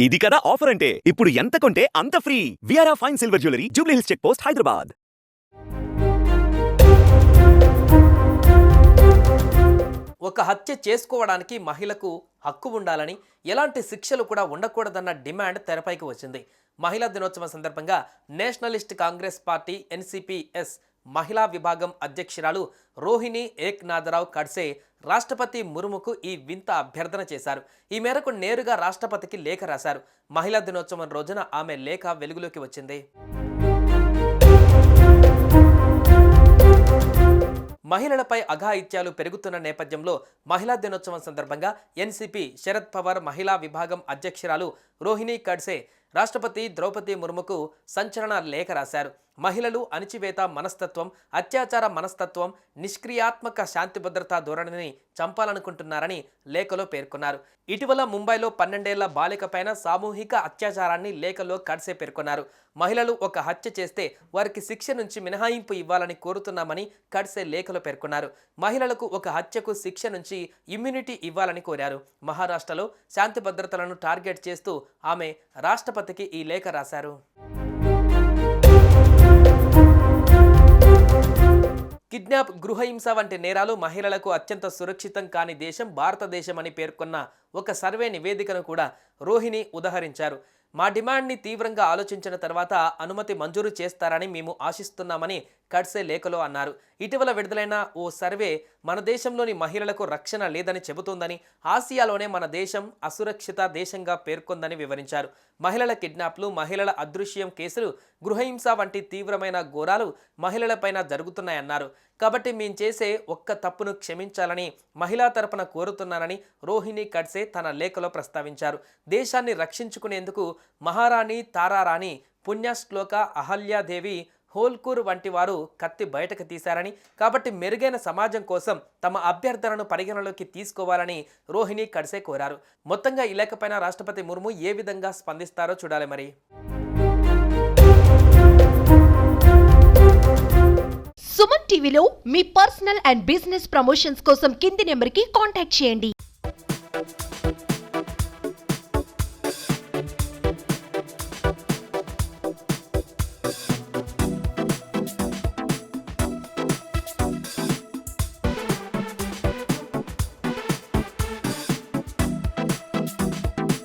ఇది కదా ఆఫర్ అంటే? ఇప్పుడు ఎంత కొంటే అంత free విఆర్ఆ fine silver jewellery Jubilee Hills check post Hyderabad ఒక హత్య చేసుకోవడానికి మహిళకు హక్కు ఉండాలని ఎలాంటి శిక్షలు కూడా ఉండకూడదన్న డిమాండ్ తెరపైకి వచ్చింది. మహిళా దినోత్సవం సందర్భంగా నేషనలిస్ట్ కాంగ్రెస్ పార్టీ ఎన్సిపిఎస్ మహిళా విభాగం అధ్యక్షురాలు రోహిణి ఏక్నాథరావు ఖడ్సే రాష్ట్రపతి ముర్ముకు ఈ వింత అభ్యర్థన చేశారు. ఈ మేరకు నేరుగా రాష్ట్రపతికి లేఖ రాశారు. మహిళా దినోత్సవం రోజున ఆమె లేఖ వెలుగులోకి వచ్చింది. మహిళలపై అఘాయిత్యాలు పెరుగుతున్న నేపథ్యంలో మహిళా దినోత్సవం సందర్భంగా ఎన్సిపి శరద్ పవార్ మహిళా విభాగం అధ్యక్షురాలు రోహిణి కడ్సే రాష్ట్రపతి ద్రౌపది ముర్ముకు సంచలన లేఖ రాశారు. మహిళలు అణిచివేత మనస్తత్వం అత్యాచార మనస్తత్వం నిష్క్రియాత్మక శాంతి భద్రతా ధోరణిని చంపాలనుకుంటున్నారని లేఖలో పేర్కొన్నారు. ఇటీవల ముంబైలో పన్నెండేళ్ళ బాలిక పైన సామూహిక అత్యాచారాన్ని లేఖలో కడ్సే పేర్కొన్నారు. మహిళలు ఒక హత్య చేస్తే వారికి శిక్ష నుంచి మినహాయింపు ఇవ్వాలని కోరుతున్నామని కడ్సే లేఖలో పేర్కొన్నారు. మహిళలకు ఒక హత్యకు శిక్ష నుంచి ఇమ్యూనిటీ ఇవ్వాలని కోరారు. మహారాష్ట్రలో శాంతి భద్రతలను టార్గెట్ చేస్తూ ఆమె రాష్ట్రపతి రాష్ట్రపతికి ఈ లేఖ రాశారు. కిడ్నాప్ గృహహింస వంటి నేరాలు మహిళలకు అత్యంత సురక్షితం కాని దేశం భారతదేశం అని పేర్కొన్న ఒక సర్వే నివేదికను కూడా రోహిణి ఉదహరించారు. మా డిమాండ్ని తీవ్రంగా ఆలోచించిన తర్వాత అనుమతి మంజూరు చేస్తారని మేము ఆశిస్తున్నామని కడ్సే లేఖలో అన్నారు. ఇటీవల విడుదలైన ఓ సర్వే మన దేశంలోని మహిళలకు రక్షణ లేదని చెబుతోందని ఆసియాలోనే మన దేశం అసురక్షిత దేశంగా పేర్కొందని వివరించారు. మహిళల కిడ్నాప్లు మహిళల అదృశ్యం కేసులు గృహహింస వంటి తీవ్రమైన ఘోరాలు మహిళలపైన జరుగుతున్నాయన్నారు. కాబట్టి మేము చేసే ఒక్క తప్పును క్షమించాలని మహిళా తరపున కోరుతున్నానని రోహిణి కడ్సే తన లేఖలో ప్రస్తావించారు. దేశాన్ని రక్షించుకునేందుకు మహారాణి తారారాణి పుణ్యశ్లోక అహల్యాదేవి హోల్కూర్ వంటి వారు కత్తి బయటకు తీశారని కాబట్టి మెరుగైన సమాజం కోసం తమ అభ్యర్థనను పరిగణలోకి తీసుకోవాలని రోహిణి కడ్సే కోరారు. మొత్తంగా ఈ లేఖపైన రాష్ట్రపతి ముర్ము ఏ విధంగా స్పందిస్తారో చూడాలి మరి. సుమన్ టీవీలో మీ పర్సనల్ అండ్ బిజినెస్ ప్రమోషన్స్ కోసం కింది నెంబర్కి కాంటాక్ట్ చేయండి.